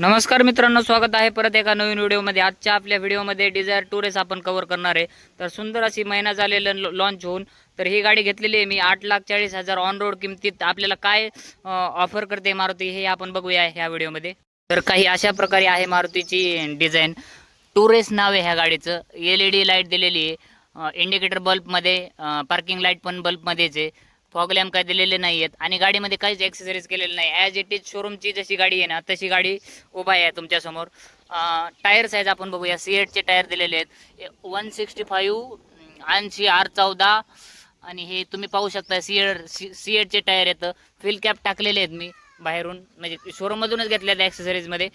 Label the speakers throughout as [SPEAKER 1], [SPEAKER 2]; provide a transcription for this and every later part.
[SPEAKER 1] नमस्कार मित्रांनो स्वागत आहे परत एका नवीन व्हिडिओमध्ये. आजच्या आपल्या व्हिडिओमध्ये डिझायर टुरेस आपण कवर करणार आहे. तर सुंदर अशी महिना झालेलं लॉन्च होऊन तर ही गाडी घेतलेली आहे मी. आठ लाख चाळीस हजार ऑन रोड किमतीत आपल्याला काय ऑफर करते मारुती हे आपण बघूया ह्या व्हिडिओमध्ये. तर काही अशा प्रकारे आहे मारुतीची डिझाईन टुरेस नाव आहे ह्या गाडीचं. एल ई डी लाइट दिलेली आहे. इंडिकेटर बल्बमध्ये पार्किंग लाइट पण बल्बमध्येच आहे. फॉग लॅम्प काय दिलेले नाही आहेत आणि गाडीमध्ये काहीच ॲक्सेसरीज केलेले नाही. ॲज इट इज शोरूमची जशी गाडी आहे ना तशी गाडी उभा आहे तुमच्यासमोर टायर साईज आपण बघूया. सी एटचे टायर दिलेले आहेत. वन सिक्स्टी फाईव्ह ऐंशी आर चौदा आणि हे तुम्ही पाहू शकता सी एड सी एटचे टायर येतं फिल कॅप टाकलेले आहेत मी बाहेरून. म्हणजे शोरूममधूनच घेतले आहेत ॲक्सेसरीजमध्ये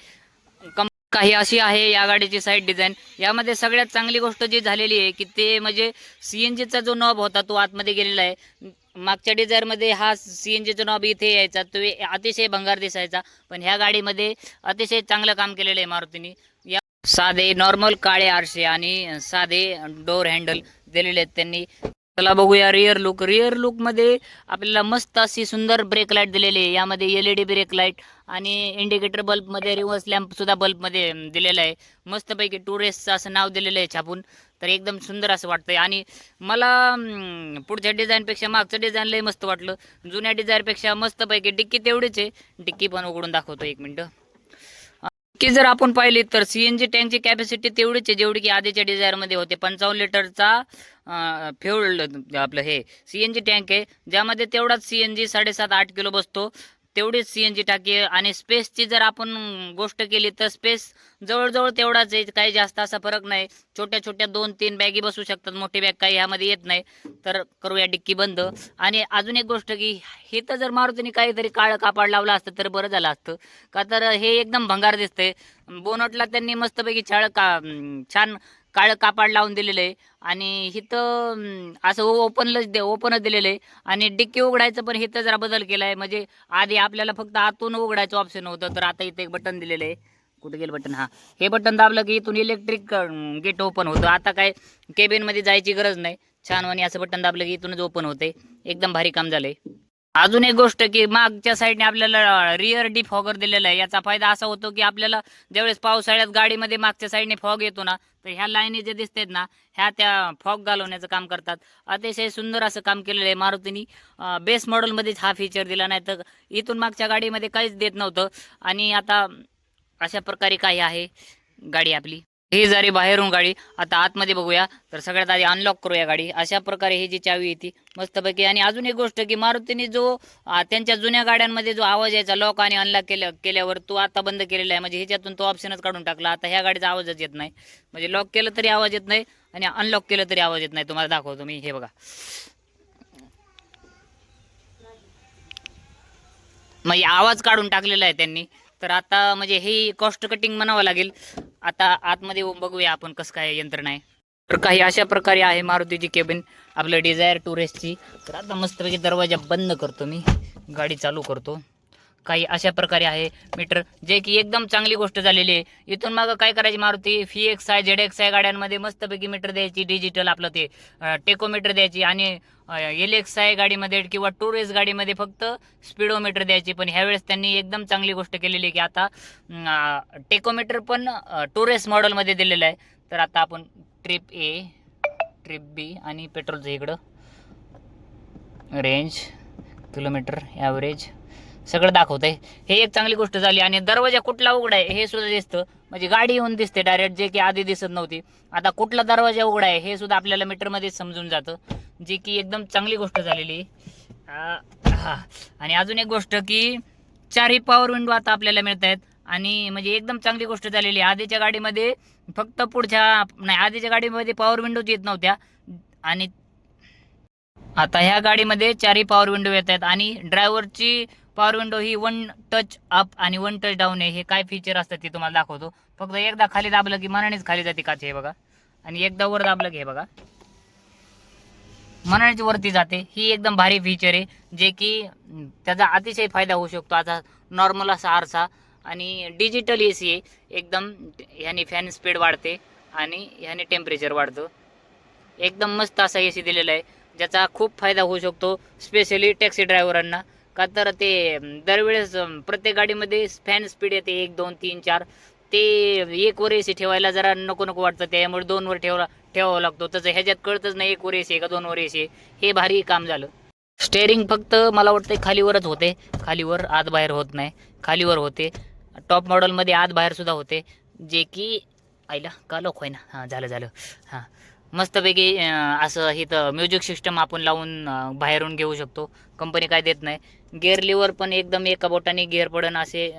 [SPEAKER 1] कम काही अशी आहे या गाडीची साईड डिझाईन यामध्ये सगळ्यात चांगली गोष्ट जी झालेली आहे की ते म्हणजे सी एन जीचा जो नॉब होता तो आतमध्ये गेलेला आहे. मागच्या डिझायरमध्ये हा सी एन जीचा नॉब इथे यायचा तो अतिशय भंगार दिसायचा. पण ह्या गाडीमध्ये अतिशय चांगलं काम केलेलं आहे मारुतीने. या साधे नॉर्मल काळे आरसे आणि साधे डोर हँडल दिलेले आहेत त्यांनी. चला बघूया रिअर लुक रिअर लुकमध्ये आपल्याला मस्त अशी सुंदर ब्रेक लाइट दिलेली आहे. यामध्ये L E D brake light आणि इंडिकेटर बल्बमध्ये रिव्हर्स लॅम्प सुद्धा बल्बमध्ये दिलेला आहे. मस्तपैकी टुरिस्टचं असं नाव दिलेलं आहे छापून. तर एकदम सुंदर असं वाटतंय. आणि मला पुढच्या पुढच्या डिझाईनपेक्षा मागचं डिझाईन लय मस्त वाटलं. जुन्या डिझाईनपेक्षा मस्तपैकी डिक्की तेवढीच आहे. डिक्की पण उघडून दाखवतो एक मिनटं. की जर आपण पाहिले तर सीएनजी टँकची कॅपॅसिटी तेवढीच आहे जेवढी की आधीच्या डिझायरमध्ये होते. पंचावन्न लिटरचा फ्युल आपलं हे सीएनजी टँक आहे ज्यामध्ये तेवढाच सीएनजी साडेसात आठ किलो बसतो. तेवढीच सी एन जी टाकी आणि स्पेसची जर आपण गोष्ट केली तर स्पेस जवळजवळ तेवढाच आहे. काही जास्त असा फरक नाही. छोट्या छोट्या दोन तीन बॅगी बसू शकतात. मोठी बॅग काही ह्यामध्ये येत नाही. तर करूया डिक्की बंद. आणि अजून एक गोष्ट की हे तर जर मारुतीने काहीतरी काळं कापड लावलं असतं तर बरं झालं असतं. का तर हे एकदम भंगार दिसतंय. बोनटला त्यांनी मस्तपैकी छाळ का छान काळं कापड लावून दिलेलं आहे. आणि हिथं असं ओपनलच दे ओपनच दिलेलं आहे. आणि डिक्की उघडायचं पण इथं जरा बदल केला आहे म्हणजे आधी आपल्याला फक्त आतून उघडायचं ऑप्शन होतं. तर आता इथं एक बटन दिलेलं आहे. कुठे गेलं बटन हा. हे बटन दाबलं की इथून इलेक्ट्रिक गेट ओपन होतं. आता काय केबिनमध्ये जायची गरज नाही. छान वाणी असं बटन दाबलं की इथूनच ओपन होते एकदम भारी काम झालंय. अजून एक गोष्ट की मागच्या साईडने आपल्याला रिअर डी फॉगर दिलेला आहे. याचा फायदा असा होतो की आपल्याला ज्यावेळेस पावसाळ्यात गाडीमध्ये मागच्या साईडने फॉग येतो ना तर ह्या लाईनी जे दिसतात ना ह्या त्या फॉग घालवण्याचं काम करतात. अतिशय सुंदर असं काम केलेलं आहे मारुतीनी. बेस मॉडेलमध्येच हा फीचर दिला नाही तर इथून मागच्या गाडीमध्ये काहीच देत नव्हतं. आणि आता अशा प्रकारे काही आहे गाडी आपली. ही जरी बाहेरून गाडी आता आतमध्ये बघूया तर सगळ्यात आधी अनलॉक करूया गाडी. अशा प्रकारे ही जी चावी येते मस्तपैकी. आणि अजून एक गोष्ट की मारुतीने जो त्यांच्या जुन्या गाड्यांमध्ये जो आवाज यायचा लॉक आणि अनलॉक केल्या केल्यावर तो आता बंद केलेला आहे. म्हणजे ह्याच्यातून तो ऑप्शनच काढून टाकला. आता ह्या गाडीचा आवाजच येत नाही. म्हणजे लॉक केलं तरी आवाज येत नाही आणि अनलॉक केलं तरी आवाज येत नाही. तुम्हाला दाखवतो मी हे बघा. म्हणजे आवाज काढून टाकलेला आहे त्यांनी. तर आता म्हणजे हे कॉस्ट कटिंग म्हणावं लागेल. आता आतमध्ये येऊन बघूया आपण कसं काय यंत्रणा आहे. तर काही अशा प्रकारे आहे मारुतीची केबिन आपलं डिझायर टुरिस्टची तर आता मस्तपैकी दरवाजा बंद करतो मी. गाडी चालू करतो. काही अशा प्रकारे आहे मीटर जे की एकदम चांगली गोष्ट झालेली आहे. इथून मागं काय करायची Maruti? V X I Z X I गाड्यांमध्ये मस्तपैकी मीटर द्यायची डिजिटल आपलं ते टेकोमीटर द्यायची आणि एल एक्स आय गाडीमध्ये किंवा टुरिस्ट गाडीमध्ये फक्त स्पीडोमीटर द्यायची. पण ह्यावेळेस त्यांनी एकदम चांगली गोष्ट केलेली आहे की आता टेकोमीटर पण टुरिस्ट मॉडेलमध्ये दिलेलं आहे. तर आता आपण ट्रिप ए ट्रिप बी आणि पेट्रोलचं इकडं. रेंज किलोमीटर ॲव्हरेज सगळं दाखवतंय. हे एक चांगली गोष्ट झाली आणि दरवाजा कुठला उघडाय आहे हे सुद्धा दिसतं. म्हणजे गाडी येऊन दिसते डायरेक्ट जे की आधी दिसत नव्हती. आता कुठला दरवाजा उघडा आहे हे सुद्धा आपल्याला मीटरमध्ये समजून जातं. जे की एकदम चांगली गोष्ट झालेली. आणि अजून एक गोष्ट की चारही पॉवर विंडो आता आपल्याला मिळत आहेत आणि म्हणजे एकदम चांगली गोष्ट झालेली. आहे आधीच्या गाडीमध्ये फक्त पुढच्या नाही आधीच्या गाडीमध्ये पॉवर विंडोज येत नव्हत्या. आणि आता ह्या गाडीमध्ये चारही पॉवर विंडो येत आहेत आणि ड्रायव्हरची पॉवर विंडो ही वन टच अप आणि वन टच डाऊन आहे. हे काय फीचर असतात ते तुम्हाला दाखवतो. फक्त एकदा खाली दाबलं की मनानेच खाली जाते काच हे बघा. आणि एकदा वर दाबलं की हे बघा. मनानेच वरती जाते. ही एकदम भारी फीचर आहे. जे की त्याचा अतिशय फायदा होऊ शकतो. आता नॉर्मल असा आरसा. आणि डिजिटल ए सी आहे. एकदम ह्याने फॅन स्पीड वाढते आणि ह्याने टेम्परेचर वाढतं. एकदम मस्त असा ए सी दिलेला आहे. ज्याचा खूप फायदा होऊ शकतो स्पेशली टॅक्सी ड्रायव्हरांना का तर ते दरवेळेस प्रत्येक गाडीमध्ये फॅन स्पीड येते एक दोन तीन चार. ते एक वर एसी ठेवायला जरा नको नको वाटतं. त्यामुळे दोन वर ठेवला ठेवावा लागतो. तसं ह्याच्यात कळतच नाही एक वर एसी का दोन वर एसी हे भारी काम झालं. स्टेअरिंग फक्त मला वाटतं खालीवरच होते. खालीवर आत बाहेर होत नाही. खालीवर होते. टॉप मॉडेलमध्ये आत बाहेर सुद्धा होते. जे की आईला का लोक होय ना हां झालं झालं. हां. मस्तपैकी असं इथं म्युझिक सिस्टम आपण लावून बाहेरून घेऊ शकतो. कंपनी काय देत नाही. गिअर लिव्हर पण एकदम एका बोटाने गिअर पडन असे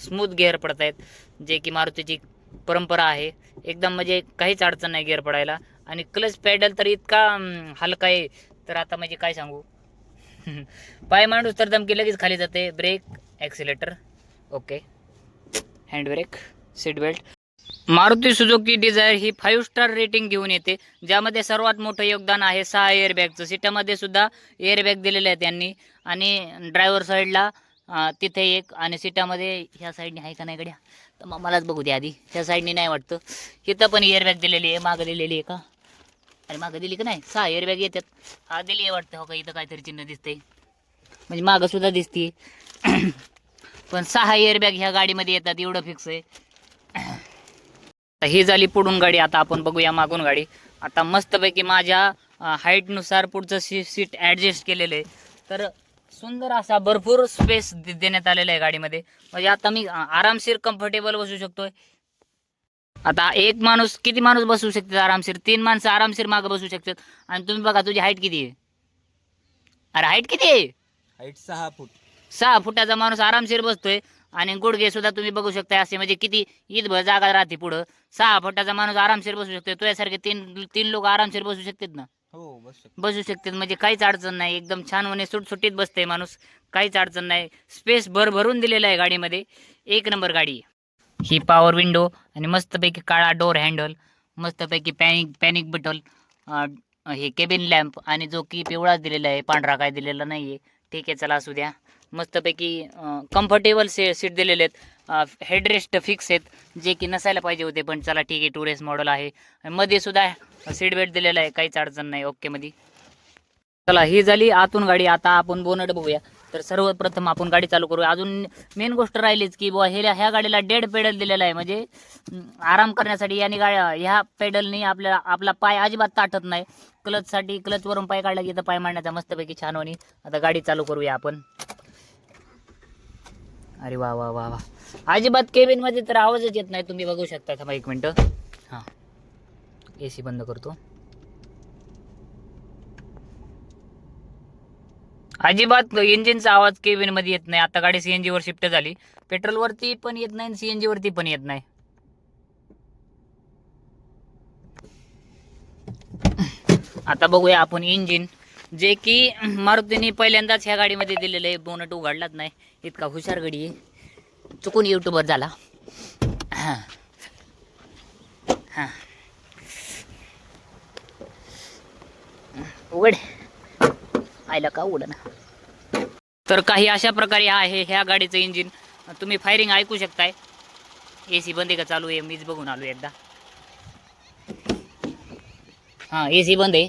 [SPEAKER 1] स्मूथ गिअर पडत आहेत जे की मारुतीची परंपरा आहे. एकदम म्हणजे काहीच अडचण नाही गिअर पडायला. आणि क्लच पॅडल तर इतका हलका आहे. तर आता म्हणजे काय सांगू? पाय माणूस तर दमकी लगेच खाली जाते. Brake accelerator okay hand brake seat belt Maruti Suzuki Dzire ही फाईव्ह स्टार रेटिंग घेऊन येते. ज्यामध्ये सर्वात मोठं योगदान आहे सहा एअरबॅगचं सीटामध्ये सुद्धा एअरबॅग दिलेले आहे त्यांनी आणि ड्रायव्हर साईडला तिथे एक आणि सीटामध्ये ह्या साईडने आहे का नाही गड्या? तर मग मलाच बघू द्या आधी. ह्या साईडने नाही वाटतं. इथं पण एअरबॅग दिलेली आहे. मागं दिलेली आहे का? अरे मागं दिली का नाही? सहा एअरबॅग येतात. हा दिली आहे वाटतं. हो का? इथं काहीतरी चिन्ह दिसतंय. म्हणजे मागं सुद्धा दिसते पण सहा एअरबॅग ह्या गाडीमध्ये येतात. एवढं फिक्स आहे. आता ही झाली पुढून गाडी. आता आपण बघूया मागून गाडी. आता मस्तपैकी माझ्या हाईटनुसार पुढचं सी सीट ॲडजस्ट केलेलं आहे. तर सुंदर असा भरपूर स्पेस देण्यात आलेला आहे गाडीमध्ये. म्हणजे आता मी आरामशीर कम्फर्टेबल बसू शकतोय. आता एक माणूस किती माणूस बसू शकतात आरामशीर? तीन माणसं आरामशीर मागं बसू शकतात. आणि तुम्ही बघा तुझी हाईट किती आहे? अरे हाईट किती आहे?
[SPEAKER 2] हाईट सहा फूट.
[SPEAKER 1] सहा फुटाचा माणूस आरामशीर बसतोय. आणि गुडघे सुद्धा तुम्ही बघू शकता असे म्हणजे किती ईदभर जागा राहते पुढं. सहा फुटाचा माणूस आरामशीर बसू शकतोय. तुझ्यासारखे तीन तीन लोक आरामशीर बसू शकतात ना?
[SPEAKER 2] हो बस
[SPEAKER 1] बसू शकतात म्हणजे काहीच अडचण नाही. एकदम छान होणे सुटसुटीत बसते माणूस. काहीच अडचण नाही. स्पेस भर भरून दिलेला आहे गाडीमध्ये. एक नंबर गाडी. ही पॉवर विंडो आणि मस्तपैकी काळा डोर हँडल मस्तपैकी पॅनिक पॅनिक बटल हे केबिन लॅम्प आणि जो की पिवळाच दिलेला आहे पांढरा काय दिलेला नाही आहे ठीक आहे चला असू द्या. मस्तपैकी कम्फर्टेबल से सीट दिलेले आहेत. हेडरेस्ट फिक्स आहेत जे की नसायला पाहिजे होते पण चला ठीक आहे टुरेस्ट मॉडेल आहे. मध्ये सुद्धा सीट बेल्ट दिलेला आहे काहीच अडचण नाही ओकेमध्ये चला ही झाली आतून गाडी. आता आपण बोनट बघूया. तर सर्वप्रथम आपण गाडी चालू करूया. अजून मेन गोष्ट राहिलीच की बुवा हे ह्या गाडीला डेड पेडल दिलेला आहे. म्हणजे आराम करण्यासाठी याने गाड्या ह्या पेडलनी आपल्याला आपला पाय अजिबात ताटत नाही. क्लचसाठी क्लचवरून पाय काढला की तर पाय मारण्याचा मस्तपैकी छान होणी. आता गाडी चालू करूया आपण. अरे वा वा वा वा. अजिबात केबिनमध्ये तर आवाजच येत नाही. तुम्ही बघू शकता थांबा एक मिनटं. हां. ए सी बंद करतो. अजिबात इंजिनचा आवाज केबिनमध्ये येत नाही. आता गाडी सीएनजी वर शिफ्ट झाली. पेट्रोलवरती पण येत नाही सी एन वरती पण येत नाही. आता बघूया आपण इंजिन. जे की मारुतीने पहिल्यांदाच ह्या गाडीमध्ये दिलेलं आहे. बोनट उघडलाच नाही. इतका हुशार गाडी आहे. चुकून युट्यूबर झाला. हां. हां. उघड. आयला का उघड ना तर काही अशा प्रकारे आहे ह्या गाडीचं इंजिन तुम्ही फायरिंग ऐकू शकताय. ए सी बंद आहे का? चालू आहे. मीच बघून आलो एकदा. हां ए सी बंद आहे.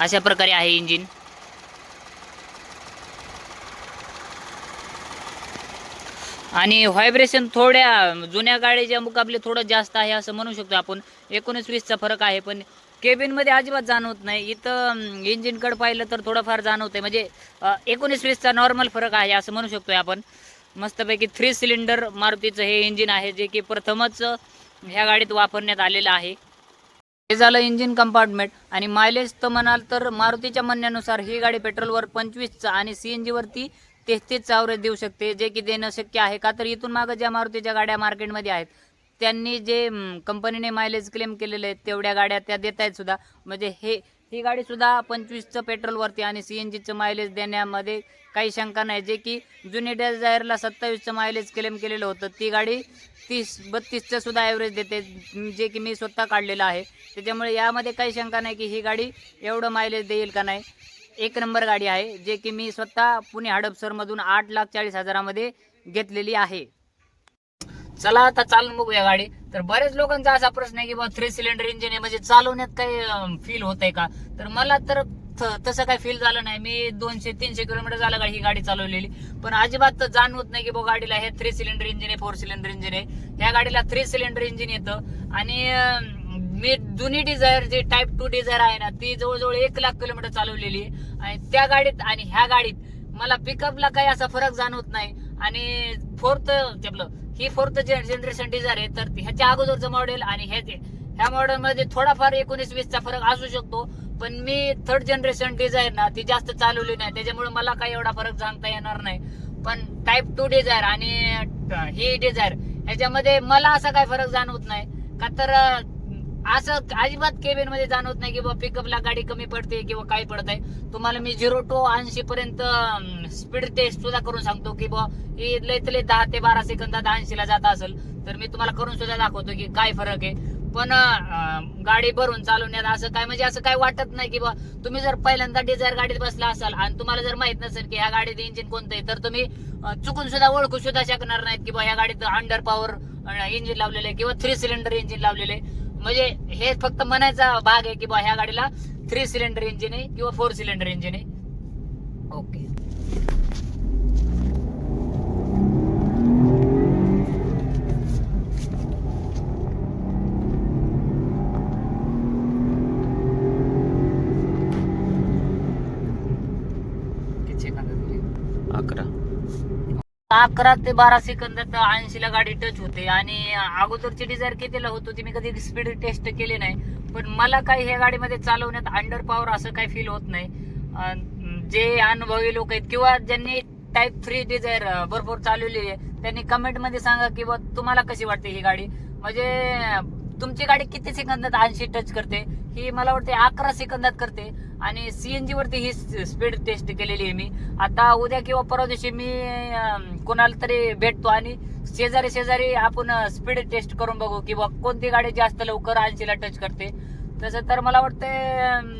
[SPEAKER 1] अशा प्रकारे आहे इंजिन आणि व्हायब्रेशन थोड्या जुन्या गाडीच्या मुकाबले थोडं जास्त आहे असं म्हणू शकतो आपण. एकोणीस वीसचा फरक आहे पण केबिनमध्ये अजिबात जाणवत नाही. इथं इंजिनकडे पाहिलं तर थोडंफार जाणवत आहे. म्हणजे एकोणीस वीसचा नॉर्मल फरक आहे असं म्हणू शकतो आपण. मस्तपैकी थ्री सिलेंडर मारुतीचं हे इंजिन आहे जे की प्रथमच ह्या गाडीत वापरण्यात आलेलं आहे. हे झालं इंजिन कंपार्टमेंट. आणि मायलेज तर म्हणाल तर मारुतीच्या म्हणण्यानुसार ही गाडी पेट्रोलवर पंचवीसचा आणि सी एन जीवरती तेहतीसचा अवरेज देऊ शकते जे की देणं शक्य आहे. का तर इथून मागं ज्या मारुतीच्या गाड्या मार्केटमध्ये आहेत त्यांनी जे कंपनीने मायलेज क्लेम केलेले आहेत तेवढ्या गाड्या त्या देत आहेत सुद्धा. म्हणजे हे ही गाडीसुद्धा पंचवीसचं पेट्रोलवरती आणि सी एन जीचं मायलेज देण्यामध्ये काही शंका नाही. जे की जुनी डिझायरला सत्तावीसचं मायलेज क्लेम केलेलं होतं ती गाडी तीस बत्तीसचं सुद्धा ॲव्हरेज देते जे की मी स्वतः काढलेलं आहे. त्याच्यामुळे यामध्ये काही शंका नाही की ही गाडी एवढं मायलेज देईल का नाही. एक नंबर गाडी आहे जे की मी स्वतः पुणे हडपसरमधून आठ लाख चाळीस हजारामध्ये घेतलेली आहे. चला आता चालून बघूया गाडी. तर बऱ्याच लोकांचा असा प्रश्न आहे की बा थ्री सिलेंडर इंजिन आहे म्हणजे चालवण्यात काही फील होत आहे का? तर मला तर तसं काही फील झालं नाही. मी दोनशे तीनशे किलोमीटर झालं गाडी ही गाडी चालवलेली. पण अजिबात जाणवत नाही की बा गाडीला हे थ्री सिलेंडर इंजिन आहे फोर सिलेंडर इंजिन आहे. ह्या गाडीला थ्री सिलेंडर इंजिन येतं. आणि मी जुनी डिझायर जी टाईप टू डिझायर आहे ना ती जवळजवळ एक लाख किलोमीटर चालवलेली आहे. आणि त्या गाडीत आणि ह्या गाडीत मला पिकअपला काही असा फरक जाणवत नाही. आणि फोर्थ आपलं ही फोर्थ जनरेशन डिझायर आहे तर ह्याच्या अगोदरचं मॉडेल आणि ह्याचे ह्या मॉडेल मध्ये थोडाफार एकोणीस वीसचा फरक असू शकतो पण मी थर्ड जनरेशन डिझायर ना ती जास्त चालवली नाही. त्याच्यामुळे मला काही एवढा फरक सांगता येणार नाही. पण टाईप टू डिझायर आणि ही डिझायर ह्याच्यामध्ये मला असा काही फरक जाणवत नाही. का तर असं अजिबात केबिनमध्ये जाणवत नाही की पिकअपला गाडी कमी पडते किंवा काय पडत आहे तुम्हाला मी झिरो टू ऐंशी पर्यंत स्पीड टेस्ट सुद्धा करून सांगतो की बा ही लय दहा ते बारा सेकंदात ऐंशी ला जात असेल तर मी तुम्हाला करून सुद्धा दाखवतो की काय फरक आहे. पण गाडी भरून चालवण्यात असं काय म्हणजे असं काय वाटत नाही की बा तुम्ही जर पहिल्यांदा डिझायर गाडीत बसला असाल आणि तुम्हाला जर माहीत नसेल की ह्या गाडीत इंजिन कोणतं आहे तर तुम्ही चुकून सुद्धा ओळखू सुद्धा शकणार नाहीत की बा ह्या गाडीत अंडर पॉवर इंजिन लावलेलं आहे किंवा थ्री सिलेंडर इंजिन लावलेले आहे. म्हणजे हे फक्त म्हणायचा भाग आहे की बा ह्या गाडीला थ्री सिलेंडर इंजिन आहे किंवा फोर सिलेंडर इंजिन आहे. ओके
[SPEAKER 2] अकरा
[SPEAKER 1] अकरा ते बारा सेकंदात ऐंशीला गाडी टच होते. आणि अगोदरची डिझायर कितीला होत होती मी कधी स्पीड टेस्ट केली नाही. पण मला काही ह्या गाडीमध्ये चालवण्यात अंडर पॉवर असं काही फील होत नाही. जे अनुभवी लोक आहेत किंवा ज्यांनी टाईप थ्री डिझायर भरपूर चालवलेली आहे त्यांनी कमेंटमध्ये सांगा की बा तुम्हाला कशी वाटते ही गाडी? म्हणजे तुमची गाडी किती सेकंदात ऐंशी टच करते? ही मला वाटते अकरा सेकंदात करते. आणि सीएनजी वरती ही स्पीड टेस्ट केलेली आहे मी. आता उद्या किंवा परवा दिवशी मी कोणाला तरी भेटतो आणि शेजारी शेजारी आपण स्पीड टेस्ट करून बघू की बा कोणती गाडी जास्त लवकर ऐंशीला टच करते. तसं तर मला वाटतं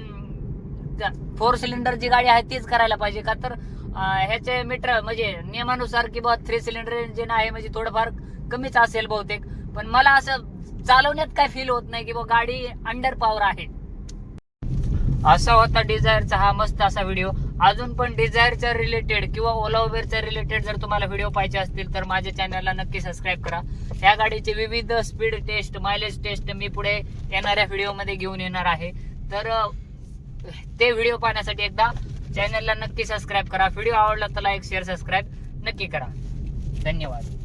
[SPEAKER 1] फोर सिलेंडर जी गाडी आहे तीच करायला पाहिजे का तर ह्याचे मीटर म्हणजे नियमानुसार की थ्री सिलेंडर इंजिन आहे म्हणजे थोडंफार कमीच असेल बहुतेक. पण मला असं चालवण्यात काय फील होत नाही की बा गाडी अंडर पॉवर आहे. असा होता डिझायरचा हा मस्त असा व्हिडिओ अजून पण डिझायरच्या रिलेटेड किंवा ओला उबेरच्या रिलेटेड जर तुम्हाला व्हिडिओ पाहिजे असतील तर माझ्या चॅनलला नक्की सबस्क्राईब करा. या गाडीचे विविध स्पीड टेस्ट मायलेज टेस्ट मी पुढे येणाऱ्या व्हिडिओमध्ये घेऊन येणार आहे. तर ते व्हिडिओ पाहण्यासाठी एकदा चॅनलला नक्की सबस्क्राईब करा. व्हिडिओ आवडला तर लाईक शेअर सबस्क्राईब नक्की करा. धन्यवाद.